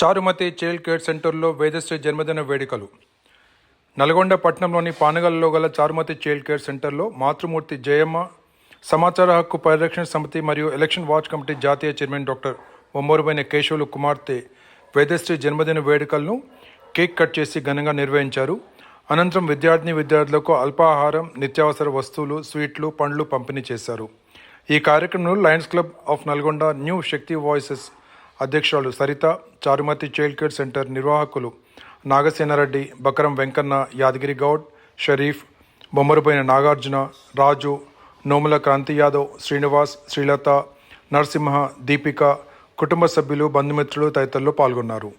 Charumathi child care సెంటర్లో వేదశ్రీ జన్మదిన వేడుకలు. నల్గొండ పట్టణంలోని పానగల్లో గల చారుమతి చైల్డ్ కేర్ సెంటర్లో మాతృమూర్తి జయమ్మ సమాచార హక్కు పరిరక్షణ సమితి మరియు ఎలక్షన్ వాచ్ కమిటీ జాతీయ చైర్మన్ డాక్టర్ ఒమ్మోరుబైన కేశవులు కుమార్తె వేదశ్రీ జన్మదిన వేడుకలను కేక్ కట్ చేసి ఘనంగా నిర్వహించారు. అనంతరం విద్యార్థిని విద్యార్థులకు అల్పాహారం నిత్యావసర వస్తువులు స్వీట్లు పండ్లు పంపిణీ చేశారు. ఈ కార్యక్రమంలో lions club of Nalgonda new Shakti voices అధ్యక్షురాలు Saritha Charumathi child care center నిర్వాహకులు నాగసేనారెడ్డి బకరం వెంకన్న యాదగిరి గౌడ్ షరీఫ్ బొమ్మరుపైన నాగార్జున రాజు నోముల క్రాంతి యాదవ్ శ్రీనివాస్ శ్రీలత నరసింహ దీపిక కుటుంబ సభ్యులు బంధుమిత్రులు తదితరులు పాల్గొన్నారు.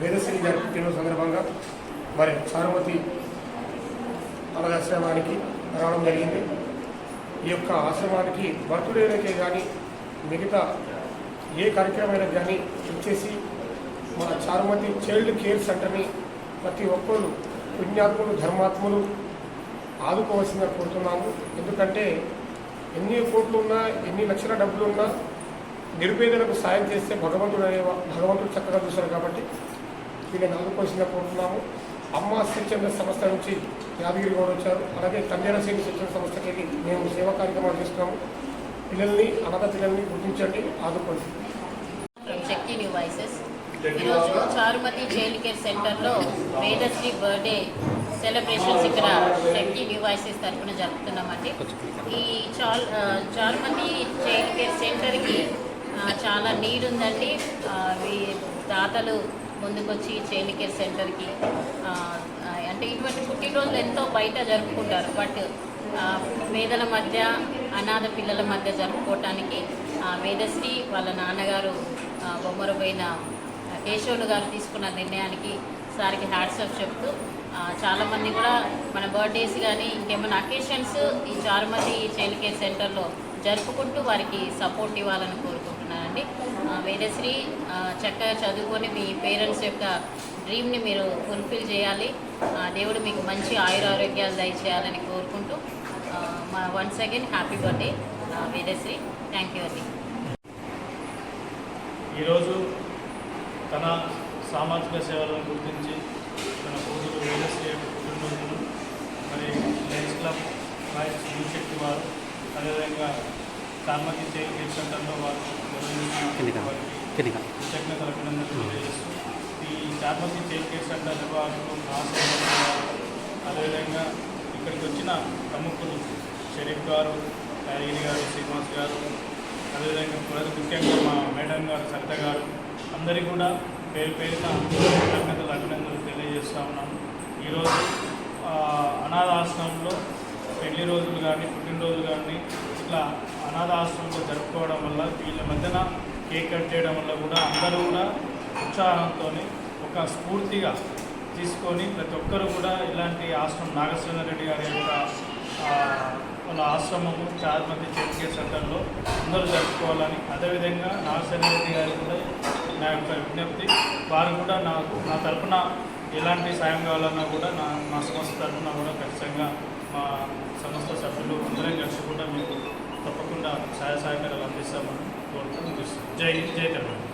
వేదశ్రీ గారి పుట్టినరోజు సందర్భంగా మరి చారుమతి అనాథాశ్రమానికి రావడం జరిగింది. ఈ యొక్క ఆశ్రమానికి బర్త్డేలకే కానీ మిగతా ఏ కార్యక్రమైనా కానీ ఇచ్చేసి మన చారుమతి చైల్డ్ కేర్ సెంటర్ని ప్రతి ఒక్కరు పుణ్యాత్ములు ధర్మాత్ములు ఆదుకోవాల్సిందిగా కోరుతున్నాము. ఎందుకంటే ఎన్ని కోట్లు ఉన్నా ఎన్ని లక్షల డబ్బులు ఉన్నా నిరుపేదలకు సాయం చేస్తే భగవంతుడు అనే భగవంతుడు చక్కగా చూశారు కాబట్టి వీళ్ళని ఆదుకోవాల్సిందిగా కోరుతున్నాము. అమ్మ స్వచ్ఛంద సంస్థ నుంచి యాదగిరి గౌడ్ వచ్చారు. అలాగే శ్రేణి స్వచ్ఛంద సంస్థకి మేము సేవా కార్యక్రమాలు చేస్తున్నాము. పిల్లల్ని అనాథ పిల్లల్ని గుర్తించండి ఆదుకోండి. ఫ్రమ్ శక్తి న్యూ వాయిసెస్ ఈరోజు చారుమతి చైల్డ్ కేర్ సెంటర్లో వేదశ్రీ బర్త్డే సెలబ్రేషన్స్ ఇక్కడ శక్తి న్యూ వాయిసెస్ తరఫున జరుపుతున్నామండి. ఈ చాల్ చారుమతి చైల్డ్ కేర్ సెంటర్కి చాలా నీడ్ ఉందండి. మీ ఈ దాతలు ముందుకొచ్చి చైల్డ్ కేర్ సెంటర్కి అంటే ఇటువంటి పుట్టినరోజులు ఎంతో బయట జరుపుకుంటారు. బట్ పేదల మధ్య అనాథ పిల్లల మధ్య జరుపుకోవటానికి ఆ, వేదశ్రీ వాళ్ళ నాన్నగారు ఆ, బొమ్మరపోయిన కేశవులు గారు తీసుకున్న నిర్ణయానికి సార్కి హ్యాట్సప్ చెప్తూ చాలామంది కూడా మన బర్త్డేస్ కానీ ఇంకేమైనా అకేషన్స్ ఈ చారుమతి చైల్డ్ కేర్ సెంటర్లో జరుపుకుంటూ వారికి సపోర్ట్ ఇవ్వాలని కోరుకుంటున్నాను అండి వేదశ్రీ చక్కగా చదువుకొని మీ పేరెంట్స్ యొక్క డ్రీమ్ని మీరు ఫుల్ఫిల్ చేయాలి. దేవుడు మీకు మంచి ఆయురారోగ్యాలు దయచేయాలని కోరుకుంటూ మా once again happy birthday Vedasri thank you అండి. ఈరోజు తన సామాజిక సేవలను గుర్తించి తన కూతురు వేదశ్రీ యొక్క మరి లైన్స్ క్లబ్ లయన్స్ శక్తి వారు అదేవిధంగా చార్మతి చైల్డ్ కేర్ సెంటర్లో వారు కృతజ్ఞతలు అభినందనలు తెలియజేస్తూ ఈ చార్మతి చైల్డ్ కేర్ సెంటర్ నిర్వాహకులు అదేవిధంగా ఇక్కడికి వచ్చిన ప్రముఖులు షరీఫ్ గారు యాదగిరి గారు శ్రీనివాస్ గారు అదేవిధంగా ముఖ్యంగా మా మేడం గారు సరిత గారు అందరికీ కూడా పేరు పేరున కృతజ్ఞతలు అభినందనలు తెలియజేస్తూ ఉన్నాము ఈరోజు అనాథ ఆశ్రమంలో పెళ్ళి రోజులు కానీ పుట్టినరోజులు కానీ ఇట్లా అనాథ ఆశ్రమంలో జరుపుకోవడం వల్ల వీళ్ళ మధ్యన కేక్ కట్ చేయడం వల్ల కూడా అందరూ కూడా ఉత్సాహంతో ఒక స్ఫూర్తిగా తీసుకొని ప్రతి ఒక్కరు కూడా ఇలాంటి ఆశ్రమం నాగేశ్వర రెడ్డి గారి యొక్క వాళ్ళ ఆశ్రమము చార్మతి చర్చే సెంటర్లో అందరూ జరుపుకోవాలని అదేవిధంగా నాగేశ్వర రెడ్డి గారి కూడా నా యొక్క విజ్ఞప్తి. వారు కూడా నాకు నా తరపున ఎలాంటి సాయం కావాలన్నా కూడా నా మా సంస్థ తరఫున కూడా ఖచ్చితంగా మా సంస్థ సభ్యులు అందరం కలిసి కూడా మీకు తప్పకుండా సహాయ సహకారాలు అందిస్తామని కోరుతూ జై జై తెలంగాణ.